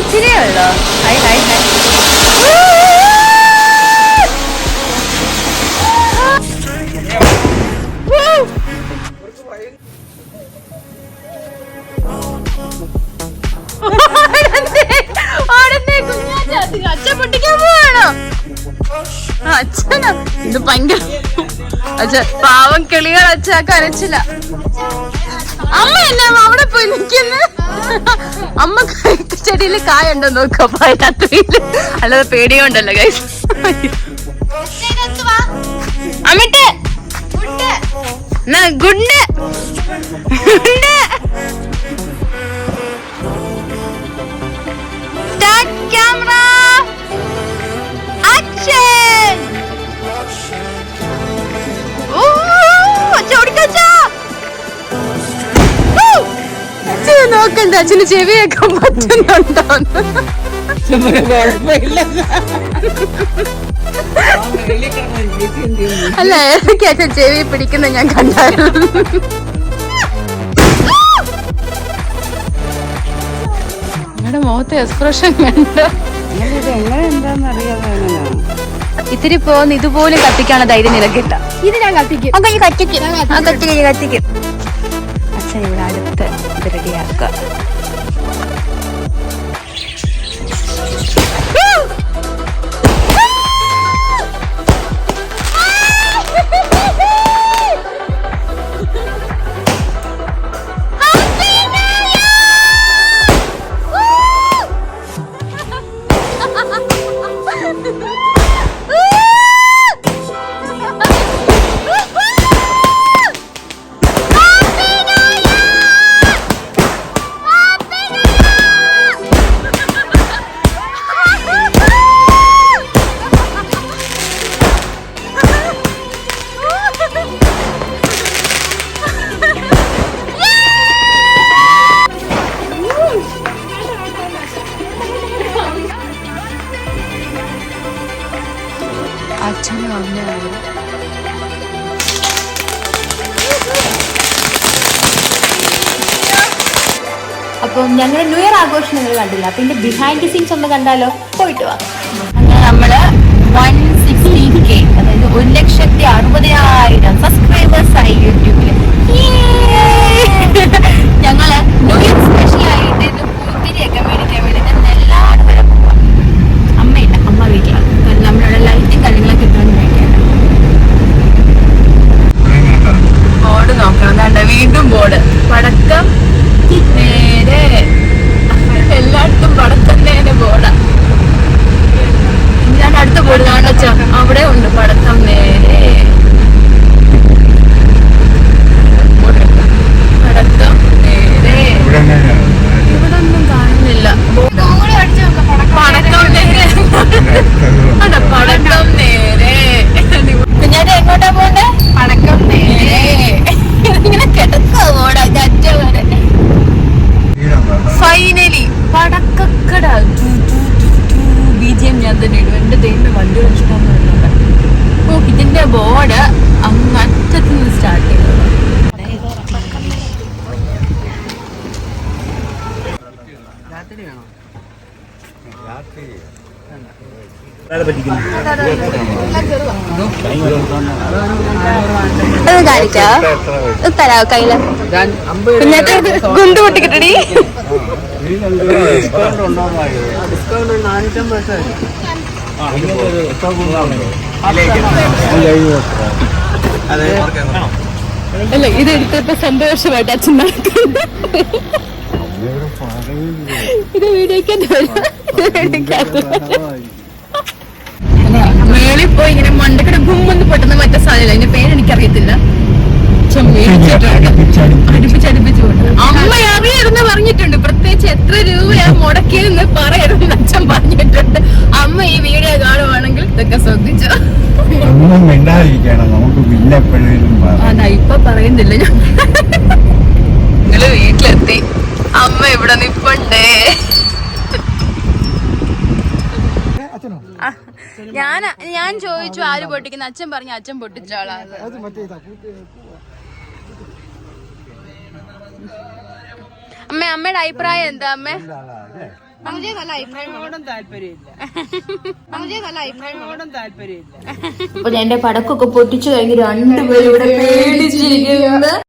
ഇച്ചിരിയേ ഭയങ്കര അച്ഛൻ പാവം കിളികൾ അച്ഛ കരച്ചില്ല അമ്മ എന്നാ അവിടെ പോയി നിൽക്കുന്നു. അമ്മ ചെടിയിൽ കായ ഉണ്ടോ നോക്കാം. രാത്രിയിൽ അല്ലാതെ പേടിയുണ്ടല്ലോ ഗൈസ് അമ്മിട്ട് ഗുഡ് ഗുഡ് നോക്കണ്ട അച്ഛന് ചെവിയൊക്കെ പറ്റുന്നുണ്ടോ? അല്ല ഏതൊക്കെ അച്ഛൻ ചെവി പിടിക്കുന്ന ഞാൻ കണ്ടായിരുന്നു. നിങ്ങളുടെ മുഖത്തെ എക്സ്പ്രഷൻ കണ്ടോ? എങ്ങനെ എന്താന്ന് അറിയാതെ ഇത്തിരി പോന്ന് ഇതുപോലും കത്തിക്കാണ് ധൈര്യം നിനക്കില്ല. ഇത് ഞാൻ കത്തിക്കും. കത്തിക്കും. കത്തിക്കും. അച്ഛൻ ഇവിടെ അടുത്ത് അച്ഛനും അമ്മയും അപ്പം ഞങ്ങൾ ന്യൂ ഇയർ ആഘോഷം നിങ്ങൾ കണ്ടില്ല. അപ്പൊ ഇതിന്റെ ബിഹൈൻഡ് സീൻസ് ഒന്ന് കണ്ടാലോ? പോയിട്ട് വാ. നമ്മൾ നമ്മൾ വൺ സിക്സ്റ്റി കെ അതായത് ഒരു ലക്ഷത്തി അറുപതിനായിരം സബ്സ്ക്രൈബേഴ്സ് ആയി. പടക്കക്കട. ബി ജി എം ഞാൻ തന്നെ ഇടും. എന്റെ ദൈവം വണ്ടി ഇഷ്ടം പറയുന്നുണ്ട് ഓ ഇതിന്റെ ബോർഡ് അങ്ങ് അറ്റത്ത് നിന്ന് സ്റ്റാർട്ട് ചെയ്തത്. അത് കാണിക്കാ? തരാ കയ്യിൽ? പിന്നെ ഗുണ്ട് പൊട്ടിക്കിട്ടടി. അല്ല ഇത് എടുത്തപ്പോ സന്തോഷമായിട്ട് അച്ഛൻ നടക്കുന്നു ഇത് വീഡിയോക്കകത്ത് മേളിൽ ഇതൊക്കെ ശ്രദ്ധിച്ചു? ഒന്നും മിണ്ടാതിരിക്കണം നമുക്ക് പിന്നെ എപ്പോഴും അതാ ഇപ്പൊ പറയുന്നില്ല. ഞാൻ നിങ്ങൾ വീട്ടിലെത്തി. അമ്മ ഇവിടെ നിപ്പണ്ടേ. ഞാൻ ഞാൻ ചോദിച്ചു ആര് പൊട്ടിക്കുന്ന? അച്ഛൻ പറഞ്ഞു അച്ഛൻ പൊട്ടിച്ചോളാ അമ്മ അമ്മയുടെ അഭിപ്രായം എന്താ അമ്മ? അപ്പൊ എന്റെ പടക്കൊക്കെ പൊട്ടിച്ചു കഴിഞ്ഞ് രണ്ടുപേരും ഇവിടെ പേടിച്ചിരിക്കുന്നത്